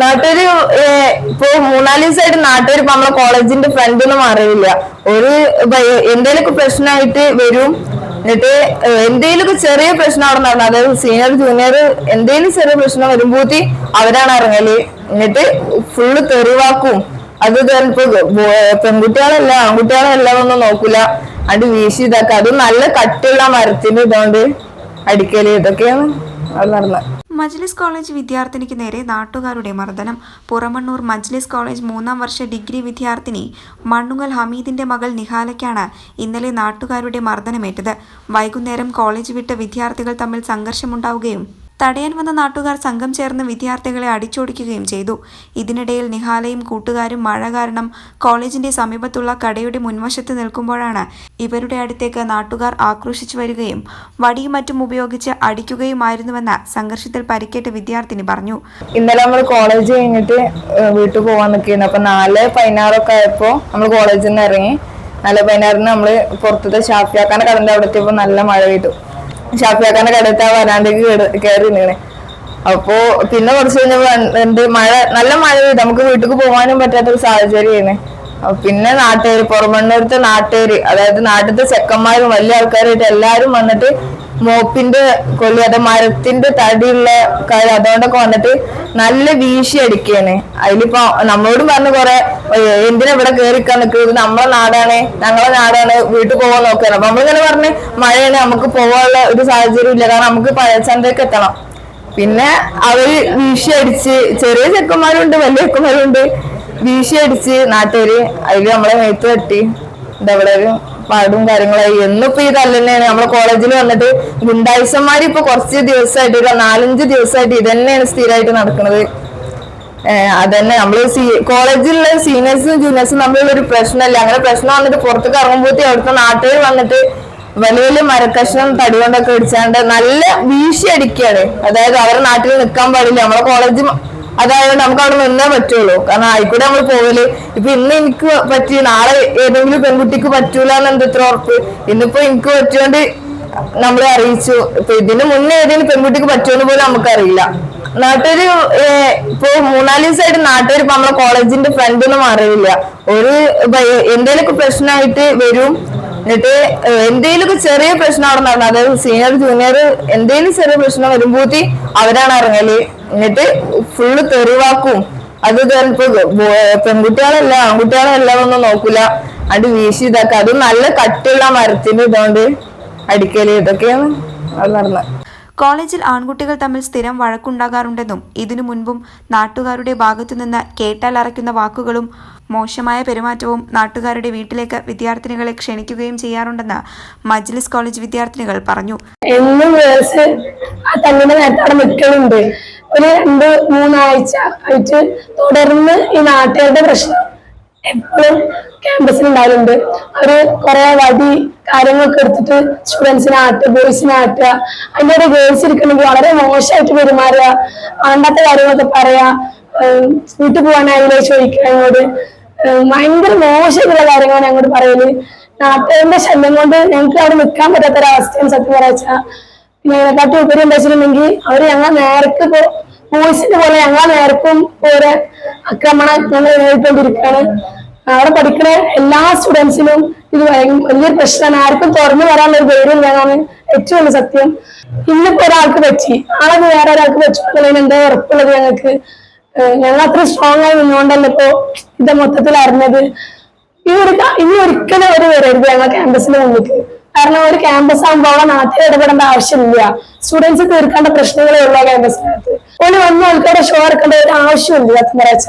നാട്ടൂര് ഏഹ്, ഇപ്പൊ മൂന്നാൽ ദിവസമായിട്ട് നാട്ടൂര് ഇപ്പൊ നമ്മളെ കോളേജിന്റെ ഫ്രണ്ട് ഒന്നും അറിയില്ല ഒരു എന്തേലൊക്കെ പ്രശ്നമായിട്ട് വരും. എന്നിട്ട് എന്തെങ്കിലും ചെറിയ പ്രശ്നം അവിടെ നടന്നു അതായത് സീനിയർ ജൂനിയർ എന്തെങ്കിലും ചെറിയ പ്രശ്നം വരുമ്പോത്തി അവരാണ് ഇറങ്ങൽ. എന്നിട്ട് ഫുള്ള് തെറിവാക്കും. അത് ഇപ്പൊ പെൺകുട്ടികളല്ല ആൺകുട്ടികളല്ല ഒന്നും നോക്കൂല. അത് വീശി ഇതാക്കുക അതും നല്ല കട്ടിയുള്ള മരത്തിന്റെ ഇതുകൊണ്ട് അടിക്കൽ. ഇതൊക്കെയാണ് അത് നടന്നത്. മജ്ലിസ് കോളേജ് വിദ്യാർത്ഥിനിക്ക് നേരെ നാട്ടുകാരുടെ മർദ്ദനം. പുറമണ്ണൂർ മജ്ലിസ് കോളേജ് മൂന്നാം വർഷ ഡിഗ്രി വിദ്യാർത്ഥിനി മണ്ണുങ്ങൽ ഹമീദിന്റെ മകൾ നിഹാലയ്ക്കാണ് ഇന്നലെ നാട്ടുകാരുടെ മർദ്ദനമേറ്റത്. വൈകുന്നേരം കോളേജ് വിട്ട വിദ്യാർത്ഥികൾ തമ്മിൽ സംഘർഷമുണ്ടാവുകയും തടയാൻ വന്ന നാട്ടുകാർ സംഘം ചേർന്ന് വിദ്യാർത്ഥികളെ അടിച്ചോടിക്കുകയും ചെയ്തു. ഇതിനിടയിൽ നിഹാലയും കൂട്ടുകാരും മഴ കാരണം കോളേജിന്റെ സമീപത്തുള്ള കടയുടെ മുൻവശത്ത് നിൽക്കുമ്പോഴാണ് ഇവരുടെ അടുത്തേക്ക് നാട്ടുകാർ ആക്രോശിച്ചു വരികയും വടിയും മറ്റും ഉപയോഗിച്ച് അടിക്കുകയുമായിരുന്നുവെന്ന് സംഘർഷത്തിൽ പരിക്കേറ്റ വിദ്യാർത്ഥിനി പറഞ്ഞു. ഇന്നലെ നമ്മൾ കോളേജ് കഴിഞ്ഞിട്ട് വീട്ടിൽ പോവാൻ നിൽക്കുന്നു അപ്പൊ നാല് പതിനാറൊക്കെ ആയപ്പോ നമ്മൾ കോളേജിൽ നിന്ന് ഇറങ്ങി. നാല് പതിനാറിന് നമ്മൾ പുറത്തത്തെ ഷാപ്പിയാക്കാൻ എത്തിയപ്പോ നല്ല മഴ പെയ്തു. ഷാഫിയാക്കാന്റെ കടത്ത് ആ വരാണ്ടേക്ക് കയറി നിന്നേ അപ്പോ പിന്നെ കുറച്ച് കഴിഞ്ഞപ്പോ മഴ നല്ല മഴ പെയ്തു. നമുക്ക് വീട്ടിൽ പോകാനും പറ്റാത്ത ഒരു സാഹചര്യമാണ്. പിന്നെ നാട്ടുകാർ പുറമണ്ണൂരത്തെ നാട്ടുകാർ അതായത് നാട്ടിലത്തെ ചെക്കന്മാരും വലിയ ആൾക്കാരായിട്ട് എല്ലാരും വന്നിട്ട് മോപ്പിന്റെ കൊല്ലി അത് മരത്തിന്റെ തടിയുള്ള കാര്യം അതുകൊണ്ടൊക്കെ വന്നിട്ട് നല്ല വീശി അടിക്കുകയാണ്. അതിലിപ്പോ നമ്മളോടും പറഞ്ഞു കുറെ "ഏയ് എന്തിനാ ഇവിടെ കേറിക്കാൻ നിൽക്കുന്നത് നമ്മളെ നാടാണ് ഞങ്ങളെ നാടാണ് വീട്ടിൽ പോകാൻ നോക്കുകയാണ്. അപ്പൊ നമ്മളിങ്ങനെ പറഞ്ഞ് മഴയാണ് നമുക്ക് പോകാനുള്ള ഒരു സാഹചര്യം ഇല്ല. കാരണം നമുക്ക് പഴച്ചന്തയ്ക്ക് എത്തണം. പിന്നെ അവർ വീശി അടിച്ച് ചെറിയ ചെക്കന്മാരുണ്ട് വലിയ ചെക്കന്മാരുണ്ട്. വീശി അടിച്ച് നാട്ടുകാര് അതിൽ നമ്മളെ മേത്ത് തട്ടി. എന്താ ഒരു പാടും കാര്യങ്ങളായി. എന്നിപ്പോ ഈ തന്നെയാണ് നമ്മളെ കോളേജിൽ വന്നിട്ട് ഗുണ്ടായിസന്മാര് ഇപ്പൊ കുറച്ച് ദിവസമായിട്ട് ഒരു നാലഞ്ച് ദിവസമായിട്ട് ഇതന്നെയാണ് സ്ഥിരമായിട്ട് നടക്കുന്നത് അതന്നെ. നമ്മൾ സീ കോളേജിലുള്ള സീനിയേഴ്സും ജൂനിയേഴ്സും തമ്മിലുള്ള ഒരു പ്രശ്നമല്ല അങ്ങനെ പ്രശ്നം വന്നിട്ട് പുറത്തേക്ക് ഇറങ്ങുമ്പോഴത്തേ അവിടുത്തെ നാട്ടുകാർ വന്നിട്ട് വലിയ വലിയ മരക്കഷ്ണം തടി കൊണ്ടൊക്കെ അടിച്ചാണ്ട് നല്ല വീശി അടിക്കുകയാണ് അതായത് അവരുടെ നാട്ടിൽ നിൽക്കാൻ പാടില്ല. നമ്മളെ കോളേജ് അതായത് നമുക്ക് അവിടെ നിന്നേ പറ്റുള്ളൂ. കാരണം ആയിക്കൂടെ നമ്മൾ പോകൽ. ഇപ്പൊ ഇന്ന് എനിക്ക് പറ്റി നാളെ ഏതെങ്കിലും പെൺകുട്ടിക്ക് പറ്റൂല എന്ന് ഇത്ര ഉറപ്പ്? ഇന്നിപ്പോ എനിക്ക് പറ്റിയോണ്ട് നമ്മളെ അറിയിച്ചു. ഇപ്പൊ ഇതിന് മുന്നേ ഏതെങ്കിലും പെൺകുട്ടിക്ക് പറ്റുമെന്ന് പോലും നമുക്കറിയില്ല. നാട്ടൂര് ഏഹ്, ഇപ്പൊ മൂന്നാൽ ദിവസമായിട്ട് നാട്ടുകാർ ഇപ്പൊ നമ്മളെ കോളേജിന്റെ ഫ്രണ്ട് ഒന്നും അറിയില്ല ഒരു എന്തെങ്കിലും പ്രശ്നമായിട്ട് വരും. എന്നിട്ട് എന്തെങ്കിലും ചെറിയ പ്രശ്നം അവിടെ നടന്നു അതായത് സീനിയർ ജൂനിയർ എന്തെങ്കിലും ചെറിയ പ്രശ്നം വരുമ്പോത്തി അവരാണ് ഇറങ്ങൽ. എന്നിട്ട് ഫുള്ള് തെറിവാക്കും. അത് ഇപ്പൊ പെൺകുട്ടികളല്ല ആൺകുട്ടികളല്ല ഒന്നും നോക്കൂല. അത് വീശി ഇതാക്കുക അതും നല്ല കട്ടിയുള്ള മരത്തിന്റെ ഇതുകൊണ്ട് അടിക്കൽ. ഇതൊക്കെയാണ് അത് നടന്നത്. കോളേജിൽ ആൺകുട്ടികൾ തമ്മിൽ സ്ഥിരം വഴക്കുണ്ടാകാറുണ്ടെന്നും ഇതിനു മുൻപും നാട്ടുകാരുടെ ഭാഗത്തുനിന്ന് കേട്ടാൽ അറയ്ക്കുന്ന വാക്കുകളും മോശമായ പെരുമാറ്റവും നാട്ടുകാരുടെ വീട്ടിലേക്ക് വിദ്യാർത്ഥിനികളെ ക്ഷണിക്കുകയും ചെയ്യാറുണ്ടെന്ന് മജ്ലിസ് കോളേജ് വിദ്യാർത്ഥിനികൾ പറഞ്ഞു. എന്നും ഒരു രണ്ട് മൂന്നാഴ്ച ആയിട്ട് തുടർന്ന് ഈ നാട്ടുകാരുടെ പ്രശ്നം എപ്പോഴും ക്യാമ്പസിൽ ഉണ്ടാവലുണ്ട് അവർ കുറെ വടി കാര്യങ്ങളൊക്കെ എടുത്തിട്ട് സ്റ്റുഡൻസിനെ ആട്ടുക ബോയ്സിനെ ആട്ടുക അതിന്റെ ഒരു ഗേൾസ് ഇരിക്കണമെങ്കിൽ വളരെ മോശമായിട്ട് പെരുമാറുക. വേണ്ടാത്ത കാര്യങ്ങളൊക്കെ പറയാ. വീട്ടിൽ പോകാനായില്ലേ ചോദിക്കുക ഏഹ് ഭയങ്കര മോശമായിട്ടുള്ള കാര്യങ്ങളാണ് ഞങ്ങളോട് പറയൽ. നാട്ടുകാരുടെ ശല്യം കൊണ്ട് ഞങ്ങൾക്ക് അവിടെ നിൽക്കാൻ പറ്റാത്ത പറ്റാത്തൊരവസ്ഥയാണ് സത്യം പറയാച്ചാ. പിന്നെ അതിനെക്കാട്ടും ഉപരി എന്താ വെച്ചിട്ടുണ്ടെങ്കിൽ അവർ ഞങ്ങളെ നേരത്തെ ഇപ്പോ ബോയ്സിന്റെ പോലെ ഞങ്ങളെ നേരത്തും ഓരോ ആക്രമണം ഞങ്ങൾ നേരിട്ടുകൊണ്ടിരിക്കുകയാണ് അവിടെ പഠിക്കുന്ന എല്ലാ സ്റ്റുഡൻസിനും ഇത് വലിയ പ്രശ്നമാണ്. ആർക്കും തുറന്നു വരാനുള്ള ഒരു ഇല്ലാന്നാണ് ഏറ്റവും വലിയ സത്യം. ഇന്നിപ്പോ ഒരാൾക്ക് പറ്റി. ആളെ വേറെ ഒരാൾക്ക് പറ്റുന്നതിന് എന്താ ഉറപ്പുള്ളത് ഞങ്ങൾക്ക്? ഞങ്ങൾ അത്ര സ്ട്രോങ് ആയി നിന്നുകൊണ്ടല്ല ഇപ്പോ ഇത് മൊത്തത്തിൽ അറിഞ്ഞത്? ഈ ഒരു ഇനി ഒരിക്കലും ഒരു വരരുത് ഞങ്ങൾ ക്യാമ്പസിന് മുന്നിലേക്ക് കാരണം ഒരു ക്യാമ്പസ് ആകുമ്പോൾ നാട്ടിൽ ഇടപെടേണ്ട ആവശ്യമില്ല. സ്റ്റുഡൻസ് തീർക്കേണ്ട പ്രശ്നങ്ങളേ ഉള്ളൂ ക്യാമ്പസിനകത്ത് ഒരു വന്ന ആൾക്കാരുടെ ഷോ ഇറക്കേണ്ട ഒരു ആവശ്യമില്ല സത്യം പറയാച്ച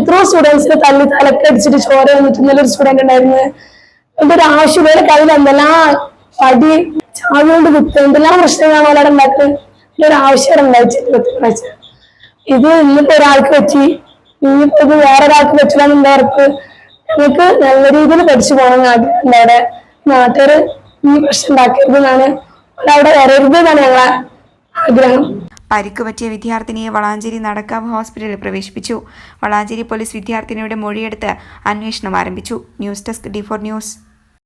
എത്രയോ സ്റ്റുഡൻസിന് തല്ലി തലക്കടിച്ചിട്ട് ചോര വന്നിട്ട് ഇന്നലെ ഒരു സ്റ്റുഡന്റ് ഉണ്ടായിരുന്നു. ഒരു ആവശ്യം വേറെ കയ്യിൽ എന്തെല്ലാം പടി ചാവിയോണ്ട് കുത്ത് എന്തെല്ലാം പ്രശ്നങ്ങളാണ് അവിടെ ഉണ്ടാക്കുന്നത് ഒരു ആവശ്യം ഉണ്ടായിട്ടില്ല സത്യം പറയാച്ച ഇത് ഇന്നിപ്പോ ഒരാൾക്ക് പറ്റി ഇനിയിപ്പോ ഇത് വേറെ ഒരാൾക്ക് പറ്റില്ല എന്നുള്ള ഉറപ്പ് ഞങ്ങൾക്ക് നല്ല രീതിയിൽ പഠിച്ചു പോകണം അവിടെ. നാട്ടുകാര് ഈ പ്രശ്നം ഉണ്ടാക്കരുത് എന്നാണ് അവിടെ വരരുത് എന്നാണ് ഞങ്ങളെ ആഗ്രഹം. പരിക്ക് പറ്റിയ വിദ്യാർത്ഥിനിയെ വളാഞ്ചേരി നടക്കാവ് ഹോസ്പിറ്റലിൽ പ്രവേശിപ്പിച്ചു. വളാഞ്ചേരി പോലീസ് വിദ്യാർത്ഥിനിയുടെ മൊഴിയെടുത്ത് അന്വേഷണം ആരംഭിച്ചു. News desk D four news.